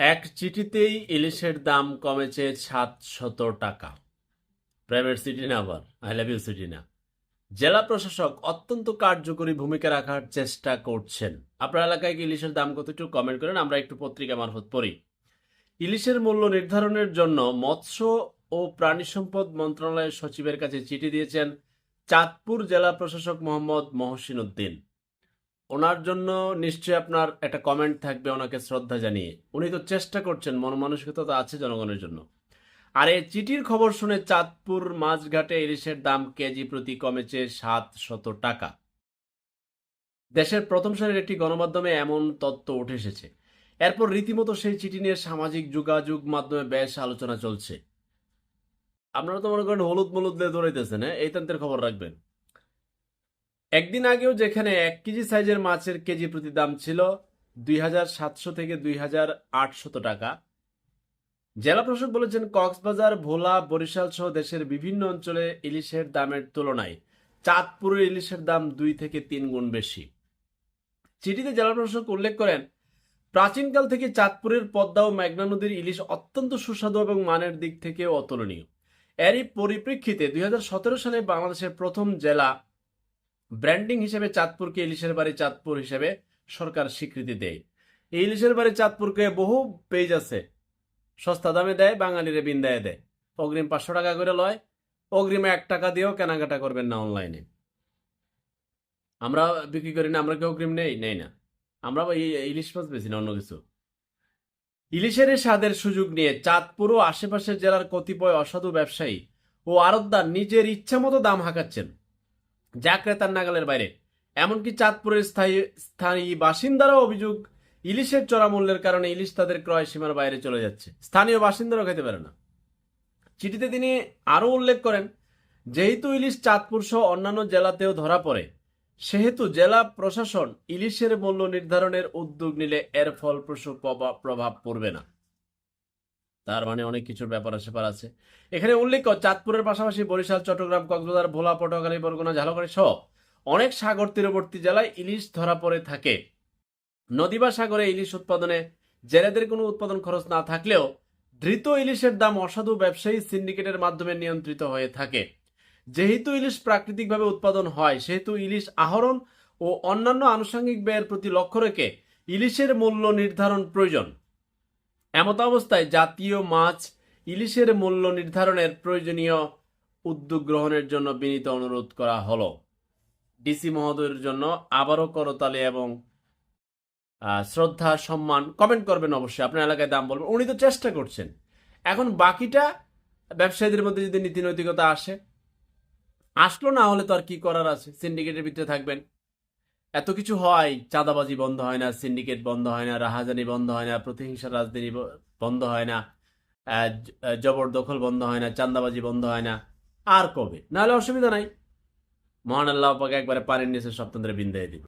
এক চিঠিতেই ইলিশের দাম কমেছে সাতশত টাকা। প্রাইভেট সিটি না আবার, আই লাভ ইউ সিটি না। জেলা প্রশাসক অত্যন্ত কার্যকরী ভূমিকা রাখার চেষ্টা করছেন। আপনার এলাকায় কি ইলিশের দাম কত একটু কমেন্ট করেন? আমরা একটু পত্রিকা মারফত পড়ি। ইলিশের মূল্য নির্ধারণের জন্য মৎস্য ও প্রাণী সম্পদ মন্ত্রণালয়ের সচিবের কাছে চিঠি দিয়েছেন চাঁদপুর জেলা প্রশাসক মোহাম্মদ মহসিন উদ্দিন। ওনার জন্য নিশ্চয়ই আপনার একটা কমেন্ট থাকবে, ওনাকে শ্রদ্ধা জানিয়ে। উনি তো চেষ্টা করছেন মন মানসিকতা তো আছে জনগণের জন্য। আর এই চিঠির খবর শুনে চাঁদপুর মাছঘাটে ইলিশের দাম কেজি প্রতি কমেছে সাত শত টাকা। দেশের প্রথম সারির একটি গণমাধ্যমে এমন তত্ত্ব উঠে এসেছে। এরপর রীতিমতো সেই চিঠি নিয়ে সামাজিক যোগাযোগ মাধ্যমে বেশ আলোচনা চলছে। আপনারা তো মনে করেন হলুদ মলুদ দিয়ে দৌড়াইতেছেন হ্যাঁ? এই তন্ত্রের খবর রাখবেন। একদিন আগেও যেখানে এক কেজি সাইজের মাছের কেজি প্রতি দাম ছিল দুই হাজার সাতশো থেকে দুই টাকা। জেলা প্রশাসক বলেছেন, কক্সবাজার, ভোলা, বরিশাল সহ দেশের বিভিন্ন অঞ্চলে ইলিশের দামের তুলনায় চাঁদপুরের ইলিশের দাম দুই থেকে তিন গুণ বেশি। চিঠিতে জেলা প্রশাসক উল্লেখ করেন, প্রাচীনকাল থেকে চাঁদপুরের পদ্মা ও মেঘনা নদীর ইলিশ অত্যন্ত সুস্বাদু এবং মানের দিক থেকে অতুলনীয়। এরই পরিপ্রেক্ষিতে দুই হাজার সতেরো সালে বাংলাদেশের প্রথম জেলা ব্র্যান্ডিং হিসেবে চাঁদপুরকে ইলিশের বাড়ি চাঁদপুর হিসেবে সরকার স্বীকৃতি দেয়। এই ইলিশের বাড়ি চাঁদপুরকে বহু পেজ আছে। সস্তা দামে দেয়, বাঙালিরে বিন্দায় দেয়। অগ্রিম পাঁচশো টাকা করে লয়। অগ্রিমে এক টাকা দিয়েও কেনাকাটা করবেন না অনলাইনে আমরা বিক্রি করি না, আমরা কি অগ্রিম নেই? নেই না। আমরা ইলিশ মাছ বেশি না, অন্য কিছু। ইলিশের স্বাদের সুযোগ নিয়ে চাঁদপুর ও আশেপাশের জেলার কতিপয় অসাধু ব্যবসায়ী ও আড়তদার নিজের ইচ্ছা মতো দাম হাঁকাচ্ছেন। যা ক্রেতার নাগালের বাইরে। এমনকি চাঁদপুরের স্থায়ী স্থায়ী বাসিন্দারাও অভিযোগ, ইলিশের চড়া মূল্যের কারণে ইলিশ তাদের ক্রয় সীমার বাইরে চলে যাচ্ছে। স্থানীয় বাসিন্দারাও খেতে পারে না। চিঠিতে তিনি আরও উল্লেখ করেন, যেহেতু ইলিশ চাঁদপুর সহ অন্যান্য জেলাতেও ধরা পড়ে, সেহেতু জেলা প্রশাসন ইলিশের মূল্য নির্ধারণের উদ্যোগ নিলে এর ফলপ্রসূ প্রভাব প্রভাব পড়বে না। তার মানে অনেক কিছুর ব্যাপার স্যাপার আছে। এখানে উল্লেখ চাঁদপুরের পাশাপাশি বরিশাল, চট্টগ্রাম, কক্সবাজার, ভোলা, পটুয়াখালী, বরগুনা, ঝালকাঠি সহ অনেক সাগর তীরবর্তী জেলায় ইলিশ ধরা পড়ে থাকে। নদী বা সাগরে ইলিশ উৎপাদনে জেলেদের কোনো উৎপাদন খরচ না থাকলেও ধৃত ইলিশের দাম অসাধু ব্যবসায়ী সিন্ডিকেটের মাধ্যমে নিয়ন্ত্রিত হয়ে থাকে। যেহেতু ইলিশ প্রাকৃতিকভাবে উৎপাদন হয়, সেহেতু ইলিশ আহরণ ও অন্যান্য আনুষঙ্গিক ব্যয়ের প্রতি লক্ষ্য রেখে ইলিশের মূল্য নির্ধারণ প্রয়োজন। এমত অবস্থায় জাতীয় মাছ ইলিশের মূল্য নির্ধারণের প্রয়োজনীয় উদ্যোগ গ্রহণের জন্য বিনীত অনুরোধ করা হলো। ডিসি মহোদয়ের জন্য আবারও করতালি এবং শ্রদ্ধা, সম্মান কমেন্ট করবেন অবশ্যই। আপনার এলাকায় দাম বলবেন। উনি তো চেষ্টা করছেন। এখন বাকিটা ব্যবসায়ীদের মধ্যে যদি নীতি নৈতিকতা আসে, আসলো না হলে তো আর কি করার আছে? সিন্ডিকেটের ভিতরে থাকবেন। এত কিছু হয়, চাঁদাবাজি বন্ধ হয় না সিন্ডিকেট বন্ধ হয় না, রাহাজানি বন্ধ হয় না প্রতিহিংসা রাজনীতি বন্ধ হয় না জবরদখল বন্ধ হয় না, চাঁদাবাজি বন্ধ হয় না, আর কবে? নাহলে অসুবিধা নাই। মহান আল্লাহ একবারে পানির নিচে সপ্তাহে বিন্দায় দিবে।